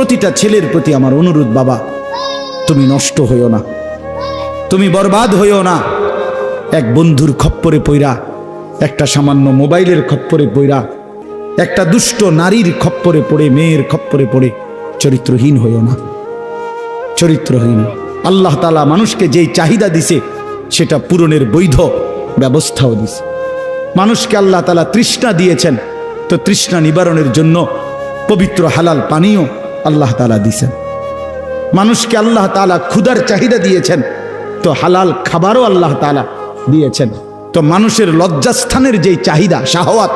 প্রতিটা ছেলের প্রতি আমার অনুরোধ, বাবা, তুমি নষ্ট হইও না। তুমি বরবাদ হইও না। এক বন্ধুর খপ্পরে পইরা, একটা সামান্য মোবাইলের খপ্পরে পইরা, একটা দুষ্ট নারীর খপ্পরে পড়ে, মেয়ের খপ্পরে পড়ে চরিত্রহীন হইও না। চরিত্রহীন। আল্লাহ তালা মানুষকে যেই চাহিদা দিছে, সেটা পূরণের বৈধ ব্যবস্থাও দিছে। মানুষকে আল্লাহ তালা তৃষ্ণা দিয়েছেন। তো তৃষ্ণা নিবারণের জন্য পবিত্র হালাল পানীয় আল্লাহ তালা দিয়েছেন মানুষকে আল্লাহ তালা ক্ষুধার চাহিদা দিয়েছেন, তো হালাল খাবারও আল্লাহ তালা দিয়েছেন। তো মানুষের লজ্জাস্থানের যেই চাহিদা, শাহওয়াত,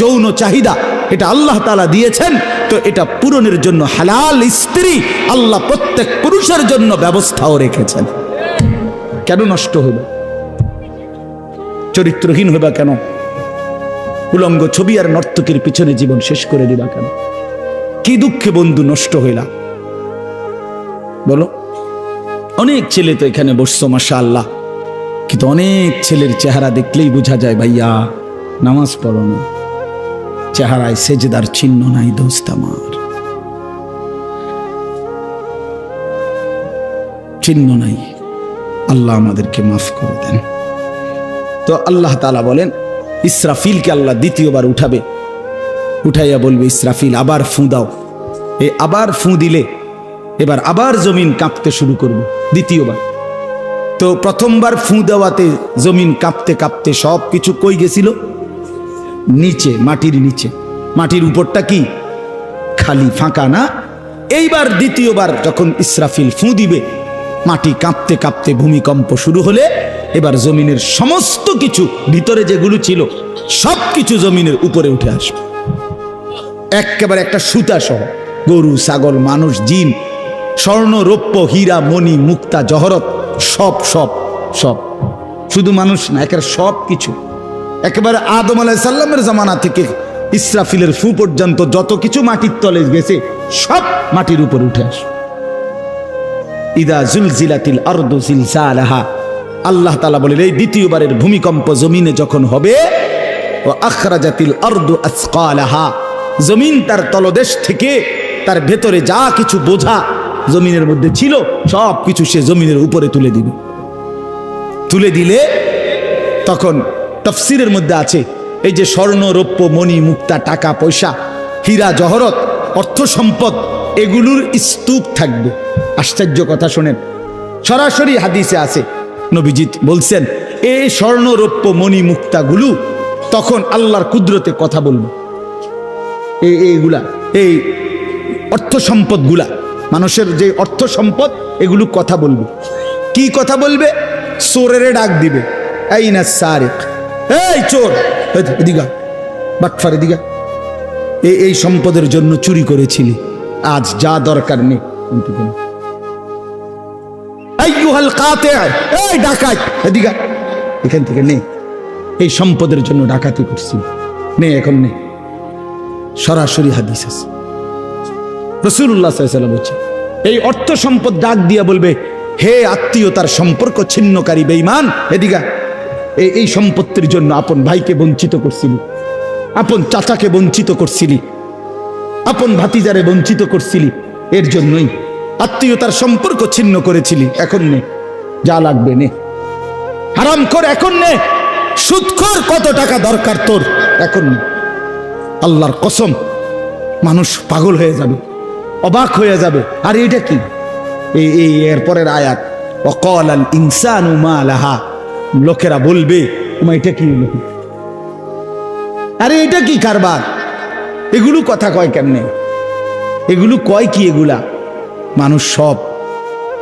যৌন চাহিদা, এটা আল্লাহ তালা দিয়েছেন, তো এটা পূরণের জন্য হালাল স্ত্রী আল্লাহ প্রত্যেক পুরুষের জন্য ব্যবস্থাও রেখেছেন। কেন নষ্ট হইল চরিত্রহীন হইবা কেন? উলঙ্গ ছবি আর নর্তকীর পিছনে জীবন শেষ করে দিবা কেন? কি দুঃখে বন্ধু নষ্ট হইলা? বলো, অনেক ছেলে তো এখানে বসছো মাসা আল্লাহ কিন্তু অনেক ছেলের চেহারা দেখলেই বোঝা যায়, ভাইয়া, নামাজ পড়ো চেহারায় সেজদার চিহ্ন নাই, দোস্ত আমার। চিহ্ন নাই। আল্লাহ আমাদেরকে মাফ করে দেন। তো আল্লাহ তালা বলেন, ইসরাফিলকে আল্লাহ দ্বিতীয়বার উঠাবে। উঠাইয়া বলবে, ইসরাফিল, আবার ফুঁ দাও এই আবার ফুঁ দিলে। এবার আবার জমিন কাঁপতে শুরু করবে, দ্বিতীয়বার। তো প্রথমবার ফুঁ দেওয়াতে জমিন কাঁপতে কাঁপতে সব কিছু কই গেছিল? নিচে, মাটির নিচে। মাটির উপরটা কি? খালি, ফাঁকা না? এইবার দ্বিতীয়বার যখন ইসরাফিল ফুঁ দিবে, মাটি কাঁপতে কাঁপতে ভূমিকম্প শুরু হলে এবার জমিনের সমস্ত কিছু, ভিতরে যেগুলো ছিল, সব কিছু জমিনের উপরে উঠে আসবে। একেবারে একটা সুতা সহ। গরু, ছাগল, মানুষ, জিন, স্বর্ণ, রৌপ্য, হীরা, মণি, মুক্তা, জহরত, সব সব সব। শুধু মানুষ না একেবারে সব কিছু। একেবারে আদম আলাই সাল্লামের জামানা থেকে ইসরাফিলের ফু পর্যন্ত যত কিছু মাটির তলে গেছে, সব মাটির উপর উঠে আস। ইদা জুলজিলাতিল আল্লাহ বলেন, এই দ্বিতীয়বারের ভূমিকম্প জমিনে যখন হবে ও আখরাজাতিল জমিন তার তলদেশ থেকে তার ভেতরে যা কিছু বোঝা জমিনের মধ্যে ছিল, সব কিছু সে জমিনের উপরে তুলে দিবে। তুলে দিলে তখন তফসিরের মধ্যে আছে, এই যে স্বর্ণ, রৌপ্য, মণি, মুক্তা, টাকা, পয়সা, হীরা, জহরত, অর্থ সম্পদ, এগুলোর স্তূপ থাকবে। আশ্চর্য কথা শোনেন, সরাসরি হাদিসে আছে নবীজিৎ বলছেন এই স্বর্ণ, রৌপ্য, মণি, মুক্তাগুলো তখন আল্লাহর কুদরতে কথা বলবে। এই, এইগুলা, এই অর্থ সম্পদগুলা। মানুষের যে অর্থ সম্পদ এগুলো কথা বলবে। কি কথা বলবে? চোরেরে ডাক দিবে। এই না সারেক। এই চোর! তো, বাটফার এদিকে। এই এই সম্পদের জন্য চুরি করেছিলি। আজ যা দরকার নেই এদিকে এখান থেকে নে। এই সম্পদের জন্য ডাকাতি করছি। নে এখন নে। সরাসরি হাদিস আছে। রসুল্লাহ বলছে, এই অর্থ সম্পদ ডাক দিয়া বলবে, হে আত্মীয়তার সম্পর্ক ছিন্নকারী বেইমান এদিকা এই সম্পত্তির জন্য আপন ভাইকে বঞ্চিত করছিলি, আপন চাচাকে বঞ্চিত করছিলি, আপন ভাতিজারে বঞ্চিত করছিলি, এর জন্যই আত্মীয়তার সম্পর্ক ছিন্ন করেছিলি, এখন নে, যা লাগবে নে। হারাম কর এখন নে। সুৎখর কত টাকা দরকার তোর, এখন আল্লাহর কসম, মানুষ পাগল হয়ে যাবে। অবাক হয়ে যাবে। আর, এটা কি? এই এই, এরপরের আয়াত অকল আল ইনসান লাহা। লোকেরা বলবে উমা এটা কি আরে, এটা কি কারবার? এগুলো কথা কয় কেমনে? এগুলো কয় কি এগুলা? মানুষ সব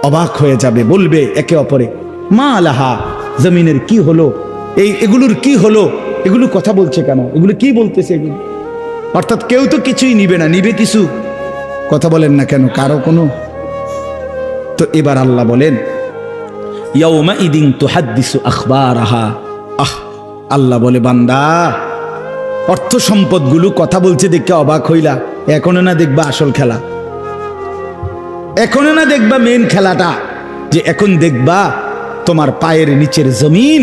অবাক হয়ে যাবে, বলবে একে অপরে, মা আলাহা জমিনের কি হলো? এই, এগুলোর কি হলো? এগুলো কথা বলছে কেন? এগুলো কি বলতেছে এগুলো? অর্থাৎ কেউ তো কিছুই নিবে না, নিবে কিছু? কথা বলেন না কেন? কারও কোনো? তো এবার আল্লাহ বলেন ইদিন তো হাদ্দিসু আখবার আহা আহ আল্লাহ বলে বান্দা অর্থ সম্পদগুলো কথা বলছে দেখে অবাক হইলা। এখনও না দেখবা আসল খেলা? এখনও না দেখবা মেন খেলাটা? যে এখন দেখবা তোমার পায়ের নিচের জমিন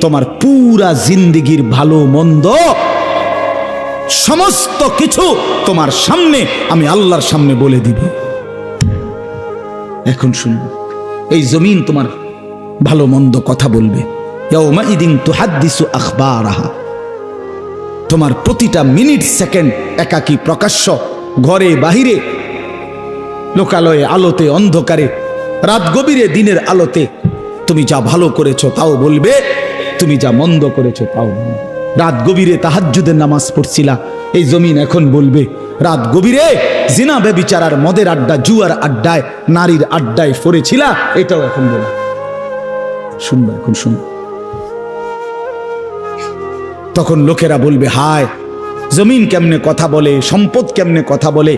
তোমার পুরা জিন্দিগির ভালো মন্দ সমস্ত কিছু তোমার সামনে আমি আল্লাহর সামনে বলে দিব। এখন শুনুন, এই জমিন তোমার ভালো মন্দ কথা বলবে। তোমার প্রতিটা মিনিট, সেকেন্ড একাকী প্রকাশ্য ঘরে বাহিরে, লোকালয়ে আলোতে অন্ধকারে, রাত গভীরে দিনের আলোতে, তুমি যা ভালো করেছ তাও বলবে, তুমি যা মন্দ করেছ তাও বলবে। রাত গভীরে তাহাজ্জুদের নামাজ পড়ছিলা। এই জমিন এখন বলবে, রাত গভীরে জিনা বেবিচারার মদের আড্ডা, জুয়ার আড্ডায়, নারীর আড্ডায় পড়েছিলা? এটাও এখন বলবে। শুনবে, এখন শুনবে। তখন লোকেরা বলবে, হায়, জমিন কেমনে কথা বলে, সম্পদ কেমনে কথা বলে?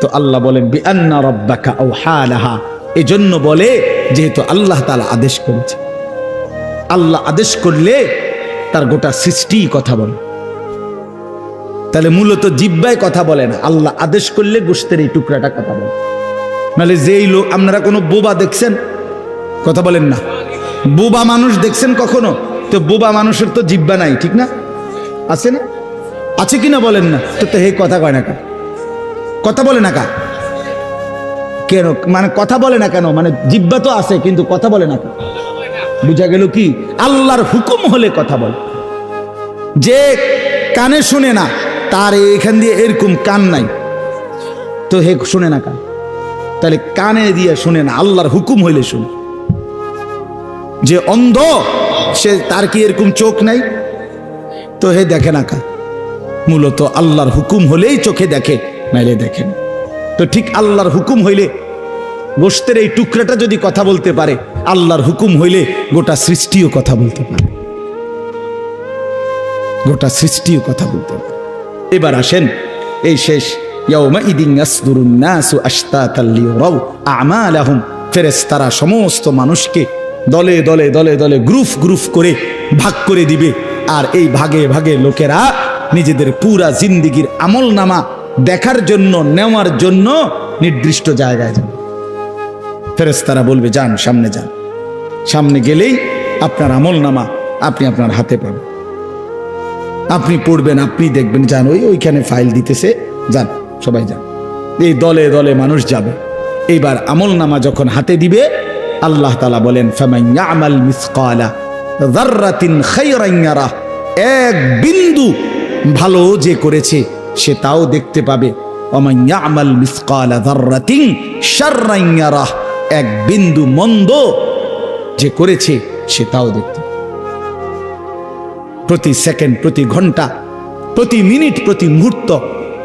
তো আল্লাহ বলেন বিআন্না রব্বাকা আও হালাহা এজন্য বলে, যেহেতু আল্লাহ তাআলা আদেশ করেছে। আল্লাহ আদেশ করলে তার গোটা সৃষ্টি কথা বলে। তাহলে মূলত জিব্বায় কথা বলে না, আল্লাহ আদেশ করলে গোষ্ঠের এই টুকরাটা কথা বলে। নাহলে যেই লোক, আপনারা কোনো বোবা দেখছেন? কথা বলেন না। বোবা মানুষ দেখছেন কখনো? তো বোবা মানুষের তো জিব্বা নাই, ঠিক না? আছে না? আছে কিনা বলেন না? তো তো হে কথা কয় না কা কথা বলে না কা কেন? মানে কথা বলে না কেন? মানে জিব্বা তো আছে, কিন্তু কথা বলে না কা বুঝা গেল কি? আল্লাহর হুকুম হলে কথা বল। যে কানে শুনে না, তার এখান দিয়ে এরকম কান নাই। তো হে শুনে না কান। তাহলে কানে দিয়ে শুনে না, আল্লাহর হুকুম হইলে শুনে। যে অন্ধ, সে তার কি এরকম চোখ নাই? তো হে দেখে না কা মূলত আল্লাহর হুকুম হলেই চোখে দেখে, নাইলে দেখে না। তো ঠিক আল্লাহর হুকুম হইলে গোষ্ঠের এই টুকরাটা যদি কথা বলতে পারে, আল্লাহর হুকুম হইলে গোটা সৃষ্টিও কথা বলতে পারে। গোটা সৃষ্টিও কথা বলতে পারে। এবার আসেন এই শেষ ফেরেশতারা সমস্ত মানুষকে দলে দলে দলে দলে গ্রুপ গ্রুপ করে ভাগ করে দিবে। আর এই ভাগে ভাগে লোকেরা নিজেদের পুরা জিন্দিগির আমল নামা দেখার জন্য, নেওয়ার জন্য নির্দিষ্ট জায়গায় যাবে। ফেরেশতারা বলবে, যান, সামনে যান সামনে গেলেই আপনার আমল নামা আপনি আপনার হাতে পাবেন আপনি পড়বেন, আপনি দেখবেন, যান, ওই ওইখানে ফাইল দিতেছে, যান, সবাই যান এই দলে দলে মানুষ যাবে এইবার আমল নামা যখন হাতে দিবে, আল্লাহ তালা বলেন। এক বিন্দু ভালো যে করেছে, সে তাও দেখতে পাবে অমাইয়া অমাইয়ামাল মিসকালা যাররাতিন শাররান ইয়ারাহ। এক বিন্দু মন্দ যে করেছে সে তাও দেখতে প্রতি সেকেন্ড, প্রতি ঘণ্টা, প্রতি মিনিট, প্রতি মুহূর্ত,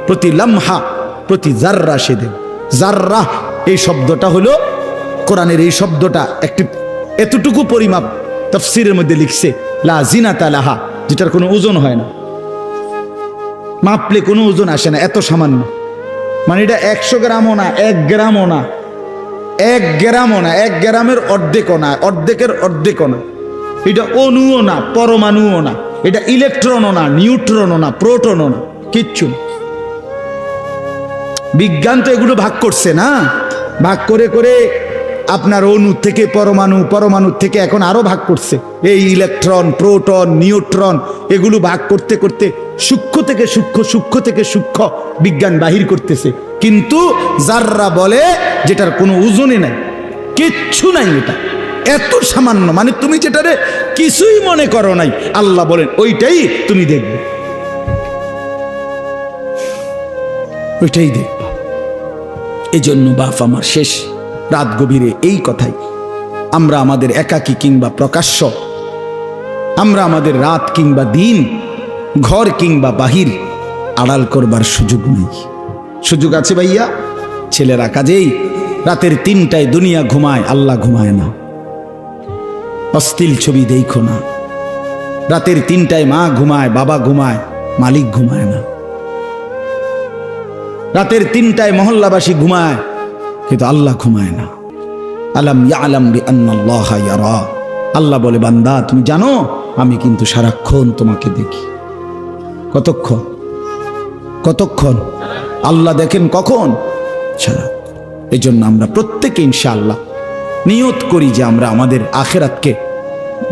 প্রতি লামহা, প্রতি জাররা সে দেব। জাররা, এই শব্দটা হলো, কোরআনের এই শব্দটা একটি এতটুকু পরিমাপ তফসিরের মধ্যে লিখছে, লা জিনাতা লাহা, যেটার কোনো ওজন হয় না। মাপলে কোনো ওজন আসে না, এত সামান্য। মানে এটা একশো গ্রামও না, এক গ্রামও না। এক গ্রামও না, এক গ্রামের অর্ধেকও না, অর্ধেকের অর্ধেকও না। এটা অণুও না, পরমাণুও না, এটা ইলেকট্রনও না, নিউট্রনও না, প্রোটনও না, কিচ্ছু বিজ্ঞান তো এগুলো ভাগ করছে না। ভাগ করে করে আপনার অণু থেকে পরমাণু পরমাণু থেকে এখন আরও ভাগ করছে। এই ইলেকট্রন, প্রোটন, নিউট্রন, এগুলো ভাগ করতে করতে সূক্ষ্ম থেকে সূক্ষ্ম সূক্ষ্ম থেকে সূক্ষ্ম বিজ্ঞান বাহির করতেছে। কিন্তু যাররা বলে যেটার কোনো ওজনে নাই, কিচ্ছু নাই এটা। এত সামান্য মানে তুমি যেটারে কিছুই মনে করো নাই, আল্লাহ বলেন, ওইটাই তুমি দেখবে। ওইটাই দেখবে। এই জন্য বাপ আমার শেষ রাত গভীরে এই কথাই, আমরা আমাদের একাকী কিংবা প্রকাশ্য, আমরা আমাদের রাত কিংবা দিন, ঘর কিংবা বাহির আড়াল করবার সুযোগ নেই। সুযোগ আছে ভাইয়া? ছেলেরা কাজেই রাতের তিনটায় দুনিয়া ঘুমায়, আল্লাহ ঘুমায় না। অস্থিল ছবি দেখো না। রাতের তিনটায় মা ঘুমায়, বাবা ঘুমায়, মালিক ঘুমায় না। রাতের তিনটায় মহল্লাবাসী ঘুমায়, কিন্তু আল্লাহ ঘুমায় না। আলাম ইয়ারা। আল্লাহ বলে, বান্দা, তুমি জানো, আমি কিন্তু সারাক্ষণ তোমাকে দেখি। কতক্ষণ? কতক্ষণ? আল্লাহ দেখেন কখন? ছাড়া। এই জন্য আমরা প্রত্যেকে ইনশাআল্লাহ নিয়ত করি যে আমরা আমাদের আখেরাতকে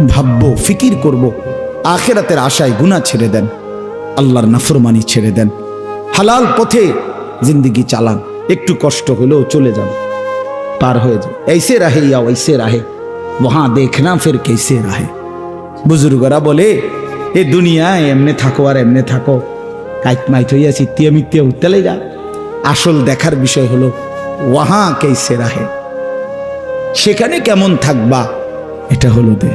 ভাববো, ফিকির করব। আখেরাতের আশায় গুণা ছেড়ে দেন, আল্লাহর নাফরমানি ছেড়ে দেন, হালাল পথে জিন্দিগি চালান, একটু কষ্ট হলেও চলে যান, পার হয়ে যান। এইসে রাহে ইয়া, ওইসে রাহে। মহা দেখ না ফের কেসে রাহে। বুজুর্গরা বলে, এ দুনিয়ায় এমনে থাকো আর এমনে থাকো। কাইট মাইট হইয়া চিত্তিয়া মিত্তিয়া উঠতে লেগা আসল দেখার বিষয় হলো ওয়াহা কেসে রাহে সেখানে কেমন থাকবা? এটা হলো দে।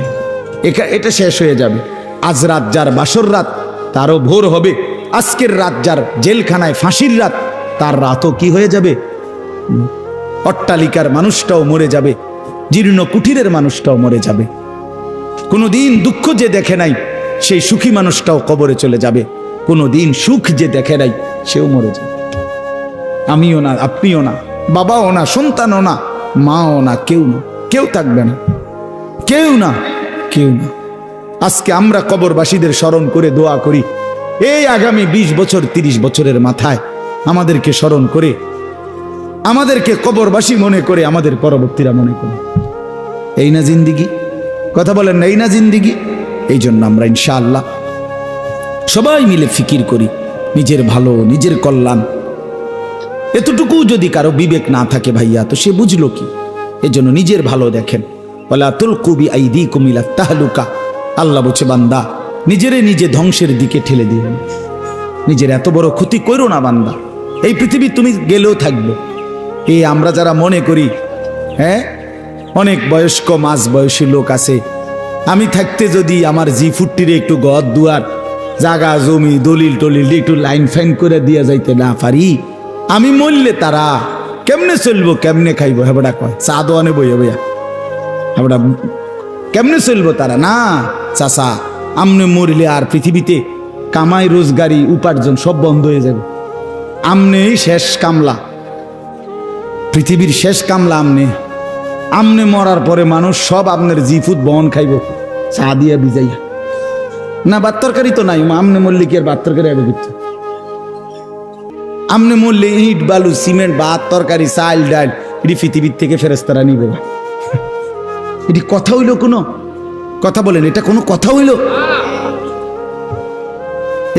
এটা শেষ হয়ে যাবে। আজ রাত যার বাসর রাত, তারও ভোর হবে। আজকের রাত যার জেলখানায় ফাঁসির রাত, তার রাতও কি হয়ে যাবে? অট্টালিকার মানুষটাও মরে যাবে। জীর্ণ কুঠিরের মানুষটাও মরে যাবে। কোনোদিন দুঃখ যে দেখে নাই, সেই সুখী মানুষটাও কবরে চলে যাবে। কোনোদিন সুখ যে দেখে নাই, সেও মরে যায়। আমিও না, আপনিও না, বাবাও না, সন্তানও না, মাও না, কেউ না, কেউ থাকবে না, কেউ না কেউ না। আজকে আমরা কবরবাসীদের স্মরণ করে দোয়া করি, এই আগামী ২০ বছর ৩০ বছরের মাথায় আমাদেরকে স্মরণ করে, আমাদেরকে কবরবাসী মনে করে, আমাদের পরবর্তীরা মনে করে। এই না জিন্দিগি? কথা বলেন এই না জিন্দিগি? এই জন্য আমরা ইনশাআল্লাহ সবাই মিলে ফিকির করি, নিজের ভালো, নিজের কল্যাণ। এতটুকু যদি কারও বিবেক না থাকে ভাইয়া, তো সে বুঝলো কি? এজন্য নিজের ভালো দেখেন। কুবি আল্লাহ বলছে, বান্দা, নিজেরে নিজে ধ্বংসের দিকে ঠেলে দিও। নিজের এত বড় ক্ষতি করো না, বান্দা। এই পৃথিবী তুমি গেলেও থাকবে। এই আমরা যারা মনে করি হ্যাঁ অনেক বয়স্ক মাঝ বয়সী লোক আছে, আমি থাকতে যদি আমার জি ফুটটিরে একটু গদ দুয়ার জাগা, জমি, দলিল টলিল একটু লাইন ফাইন করে দিয়া যাইতে না পারি। আমি মরলে তারা কেমনে চলবো, কেমনে খাইবো? হেবড়া কয়, চা দোয়ানে বইয়া বইয়া। হেবড়া কেমনে চলবো তারা? না, চাচা, আমনে মরলে আর পৃথিবীতে কামাই, রোজগারি, উপার্জন সব বন্ধ হয়ে যাবে। আমনেই শেষ কামলা। পৃথিবীর শেষ কামলা আমনে। আমনে মরার পরে মানুষ সব আপনার জিফুত বহন খাইব, চা দিয়া বিজাইয়া না ভাত তরকারি তো নাই আমনে মরলে কি আর ভাত তরকারি আগে করছে আমনে মরলে ইট, বালু, সিমেন্ট, ভাত, তরকারি, চাল, ডাল, এটি পৃথিবীর থেকে ফেরেস্তারা নিবে। এটি কথা হইল কোনো? কথা বলেন, এটা কোনো কথা হইল?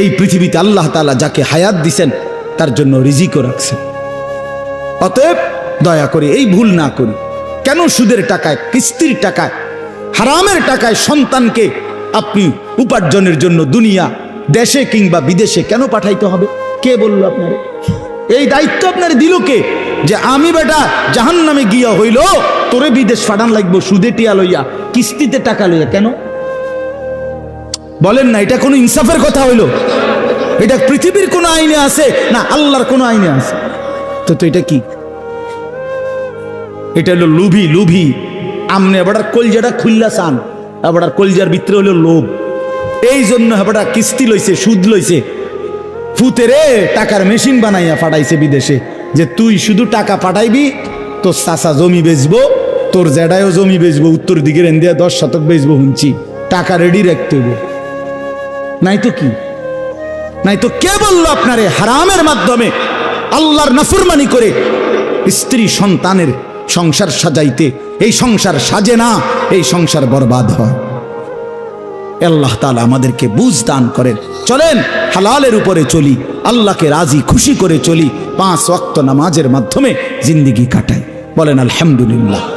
এই পৃথিবীতে আল্লাহ তাআলা যাকে হায়াত দিছেন, তার জন্য রিজিকও রাখছেন। অতএব দয়া করে এই ভুল না করি। কেন সুদের টাকায়, কিস্তির টাকায়, হারামের টাকায় সন্তানকে আপনি উপার্জনের জন্য দুনিয়া দেশে কিংবা বিদেশে কেন পাঠাইতে হবে? কে বলল আপনার? এই দায়িত্ব আপনার দিল কে? যে আমি বেটা জাহান নামে গিয়া হইল, তোরে বিদেশ ফাটান লাগবো, সুদে টিয়া লইয়া, কিস্তিতে টাকা লইয়া, কেন? বলেন না, এটা কোনো ইনসাফের কথা হইল। এটা পৃথিবীর কোনো আইনে আছে, না আল্লাহর কোনো আইনে আছে। তো তো এটা কি? এটা হলো লুভি লুভি। আমনে এবার কলজাটা খুললা চান এবার কলজার ভিতরে হলো লোভ। এই জন্য এবার কিস্তি লইছে, সুদ লইছে। ফুতেরে টাকার মেশিন বানাইয়া পাঠাইছে বিদেশে, যে তুই শুধু টাকা পাঠাইবি, তোর চাচা জমি বেচবো, তোর জেডায়ও জমি বেচবো, উত্তর দিকের এন্দিয়া দশ শতক বেচবো হুঁচি টাকা রেডি রাখতে হবে নাই তো কি? নাই তো কে বলল আপনারে হারামের মাধ্যমে আল্লাহর নাফরমানি করে স্ত্রী সন্তানের সংসার সাজাইতে? এই সংসার সাজে না, এই সংসার বরবাদ হয়। আল্লাহ তালা আমাদেরকে বুঝ দান করেন। চলেন, হালালের উপরে চলি, আল্লাহকে রাজি, খুশি করে চলি, পাঁচ ওয়াক্ত নামাজের মাধ্যমে জিন্দিগি কাটাই। বলেন, আলহামদুলিল্লাহ।